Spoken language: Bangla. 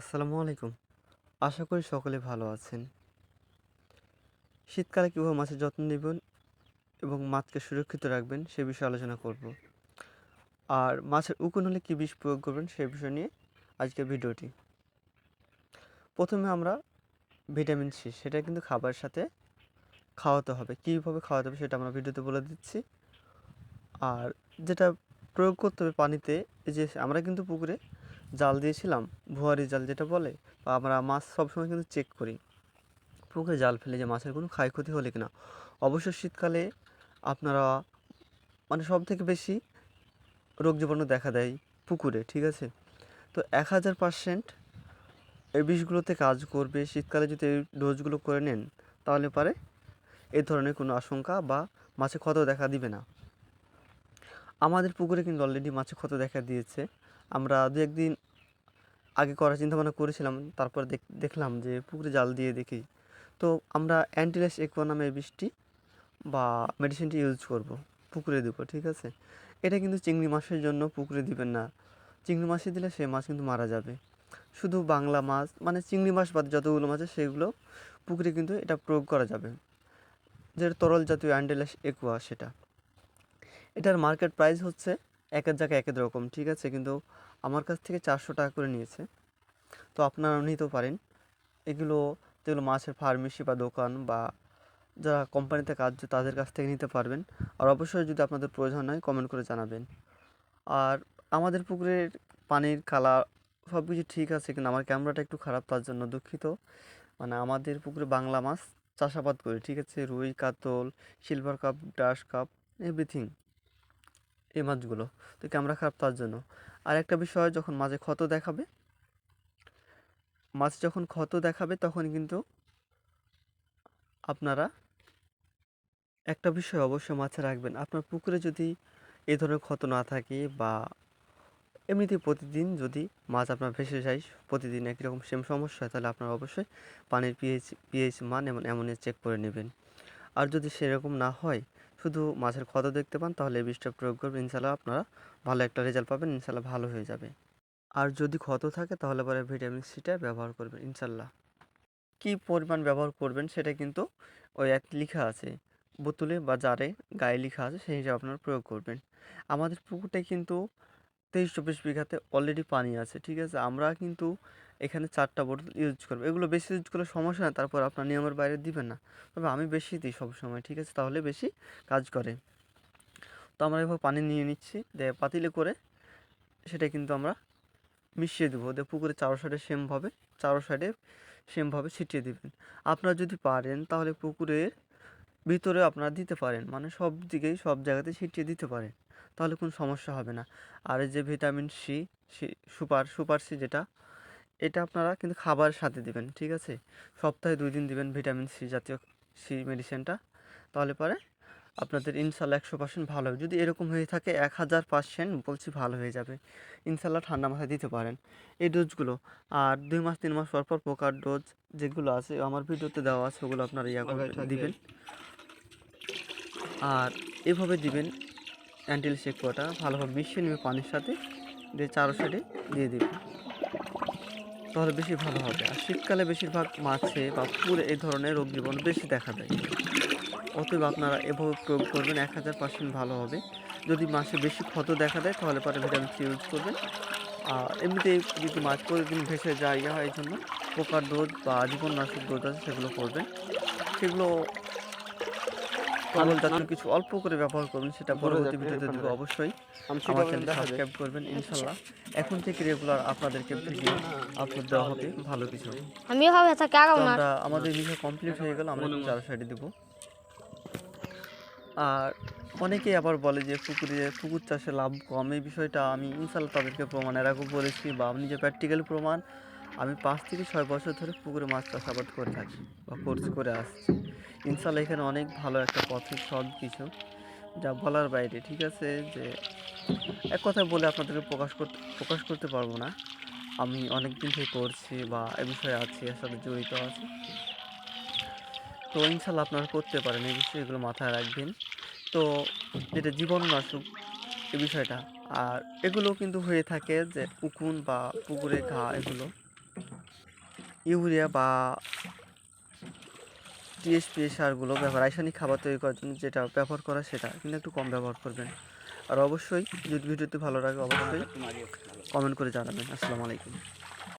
আসসালামু আলাইকুম। আশা করি সকলে ভালো আছেন। শীতকালে কীভাবে মাছের যত্ন নেবেন এবং মাছকে সুরক্ষিত রাখবেন সে বিষয়ে আলোচনা করব। আর মাছের উকুন হলে কী বিষ প্রয়োগ করবেন সে বিষয় নিয়ে আজকের ভিডিওটি। প্রথমে আমরা ভিটামিন সি, সেটা কিন্তু খাবারের সাথে খাওয়াতে হবে। কীভাবে খাওয়াতে হবে সেটা আমরা ভিডিওতে বলে দিচ্ছি। আর যেটা প্রয়োগ করতে হবে পানিতে, এই যে আমরা কিন্তু পুকুরে জাল দিয়েছিলাম, ভুয়ারি জাল যেটা বলে আমরা মাছ সবসময় কিন্তু চেক করি। পুকুরে জাল ফেলে যে মাছের কোনো ক্ষয়ক্ষতি হলে কিনা। অবশ্য শীতকালে আপনারা মানে সব থেকে বেশি রোগ জীবাণু দেখা দেয় পুকুরে, ঠিক আছে? তো এক হাজার পার্সেন্ট এই বিষগুলোতে কাজ করবে। শীতকালে যদি এই ডোজগুলো করে নেন, তাহলে পারে এই ধরনের কোনো আশঙ্কা বা মাছে ক্ষত দেখা দিবে না। আমাদের পুকুরে কিন্তু অলরেডি মাছে ক্ষত দেখা দিয়েছে। আমরা দু একদিন আগে করার চিন্তা ভাবনা করেছিলাম, তারপর দেখ- দেখলাম যে পুকুরে জাল দিয়ে দেখি। তো আমরা অ্যান্টিলেস একোয়া নামে বিষটি বা মেডিসিনটি ইউজ করব, পুকুরে দেবো, ঠিক আছে? এটা কিন্তু চিংড়ি মাছের জন্য পুকুরে দিবেন না। চিংড়ি মাছে দিলে সে মাছ কিন্তু মারা যাবে। শুধু বাংলা মাছ মানে চিংড়ি মাছ বাদে যতগুলো মাছ আছে, সেগুলো পুকুরে কিন্তু এটা প্রয়োগ করা যাবে। যেটা তরল জাতীয় অ্যান্ডেলাস একুয়া সেটা। এটার মার্কেট প্রাইস হচ্ছে এক এক জায়গায় এক এক রকম, ঠিক আছে? কিন্তু আমার কাছ থেকে চারশো টাকা করে নিয়েছে। তো আপনারা নিতেও পারেন। এগুলো যেগুলো মাছের ফার্মেসি বা দোকান বা যারা কোম্পানিতে কাজ তাদের কাছ থেকে নিতে পারবেন। আর অবশ্যই যদি আপনাদের প্রয়োজন হয় কমেন্ট করে জানাবেন। আর আমাদের পুকুরের পানির কালার সব কিছু ঠিক আছে কিন্তু আমার ক্যামেরাটা একটু খারাপ, তার জন্য দুঃখিত। মানে আমাদের পুকুরে বাংলা মাছ চাষাবাদ করি, ঠিক আছে? রুই, কাতল সিলভার কাপ ডাস কাপ এভরিথিং এই মাছগুলো। তো ক্যামেরা খারাপ? তার জন্য। আর একটা বিষয়, যখন মাঝে ক্ষত দেখাবে, মাছ যখন ক্ষত দেখাবে, তখন কিন্তু আপনারা একটা বিষয় অবশ্যই মাথায় রাখবেন। আপনার পুকুরে যদি এই ধরনের ক্ষত না থাকে বা এমনিতে প্রতিদিন যদি মাছ আপনার ভেসে যায়, প্রতিদিন একই রকম সেম সমস্যা হয়, তাহলে আপনারা অবশ্যই পানির পিএইচ পিএইচ মান এমন অ্যামোনিয়া চেক করে নেবেন। আর যদি সেরকম না হয় শুধু মাছের ক্ষত দেখতে পান, তাহলে এই বিষটা প্রয়োগ করবেন। ইনশাল্লাহ আপনারা ভালো একটা রেজাল্ট পাবেন ইনশাল্লাহ ভালো হয়ে যাবে। আর যদি ক্ষত থাকে, তাহলে পরে ভিটামিন সিটা ব্যবহার করবেন ইনশাল্লাহ কী পরিমাণ ব্যবহার করবেন, সেটা কিন্তু ওই এক লেখা আছে, বোতলে বা জারে গায়ে লেখা আছে, সেই হিসাবে আপনারা প্রয়োগ করবেন। আমাদের পুকুরটায় কিন্তু তেইশ চব্বিশ বিঘাতে অলরেডি পানি আছে, ঠিক আছে? আমরা কিন্তু এখানে চারটা বোতল ইউজ করব। এগুলো বেশি ইউজ করলে সমস্যা না, তারপর আপনার নিয়মের বাইরে দিবেন না। তবে আমি বেশি দিই সবসময়, ঠিক আছে? তাহলে বেশি কাজ করে। তো আমরা এভাবে পানি নিয়ে নিচ্ছি, দিয়ে পাতিলে করে সেটা কিন্তু আমরা মিশিয়ে দেবো। দিয়ে পুকুরে চারো সাইডে সেমভাবে চারো সাইডে সেমভাবে ছিটিয়ে দিবেন। আপনারা যদি পারেন, তাহলে পুকুরের ভিতরে আপনারা দিতে পারেন। মানে সব দিকেই, সব জায়গাতে ছিটিয়ে দিতে পারেন। তাহলে কোনো সমস্যা হবে না। আর এই যে vitamin C C, super super C যেটা এটা আপনারা কিন্তু খাবারের সাথে দিবেন ঠিক আছে? সপ্তাহে দুই দিন দিবেন ভিটামিন সি জাতীয় সি মেডিসিনটা তাহলে পরে আপনাদের ইনশাল্লাহ একশো পার্সেন্ট ভালো হবে। যদি এরকম হয়ে থাকে এক হাজার পার্সেন্ট বলছি ভালো হয়ে যাবে। ইনশাল্লাহ ঠান্ডা মাথায় দিতে পারেন। এই ডোজগুলো আর দুই মাস তিন মাস পর পর পোকার ডোজ যেগুলো আছে আমার ভিডিওতে দেওয়া আছে ওগুলো আপনারা ইয়া করে দিবেন। আর এভাবে দিবেন অ্যান্টিল সেকুয়াটা ভালোভাবে মিশিয়ে নেবে পানির সাথে দিয়ে চারো সাইডে দিয়ে দিবেন। তাহলে বেশি ভালো হবে। আর শীতকালে বেশিরভাগ মাছে বা পুকুরে এই ধরনের রোগ জীবাণু বেশি দেখা দেয়। অতএব আপনারা এভাবে প্রয়োগ করবেন, এক হাজার পার্সেন্ট ভালো হবে। যদি মাছে বেশি ক্ষত দেখা দেয়, তাহলে পরে ভিটামিন সি ইউজ করবেন। আর এমনিতে যদি মাছ প্রতিদিন ভেসে যায় হয় এই জন্য পোকার ডোজ বা জীবননাশক ডোজ আছে, সেগুলো করবেন। সেগুলো তরল জাতীয় কিছু অল্প করে ব্যবহার করবেন সেটা পরবর্তী ভিডিওতে দেবো অবশ্যই। আমার চ্যানেল সাবস্ক্রাইব করবেন ইনশাল্লাহ। এখন থেকে রেগুলার আপনাদেরকে ভিডিও আপলোড দেওয়া হবে ভালো কিছু। আমি হবে থাকে তো আমরা আমাদের মিশন কমপ্লিট হয়ে গেল আমরা চার সাইডে দেবো। আর অনেকেই আবার বলে যে পুকুরে পুকুর চাষে লাভ কম। এই বিষয়টা আমি ইনশাল্লাহ তাদেরকে প্রমাণ এর আগেও বলেছি বা যে প্র্যাকটিক্যাল প্রমাণ। আমি পাঁচ থেকে ছয় বছর ধরে পুকুরে মাছ চাষাবাদ করে থাকি বা কোর্স করে আসছি। ইনশাল্লাহ এখানে অনেক ভালো একটা পথে সব কিছু যা বলার বাইরে, ঠিক আছে? যে এক কথা বলে আপনাদেরকে প্রকাশ করতে প্রকাশ করতে পারব না। আমি অনেক দিন থেকে করছি বা এ বিষয়ে আছি, এর সাথে জড়িত আছি। তো ইনশাল্লাহ আপনারা করতে পারেন, এই বিষয়ে এগুলো মাথায় রাখবেন। তো যেটা জীবাণুনাশক এই বিষয়টা, আর এগুলো কিন্তু হয়ে থাকে যে উকুন বা পুকুরে ঘা, এগুলো। ইউরিয়া বা টিএসপি সারগুলো ব্যবহার রাসায়নিক খাবার তৈরি করার জন্য যেটা ব্যবহার করা সেটা, কিন্তু একটু কম ব্যবহার করবেন। আর অবশ্যই যদি ভিডিওটি ভালো লাগে, অবশ্যই কমেন্ট করে জানাবেন। আসসালামু আলাইকুম।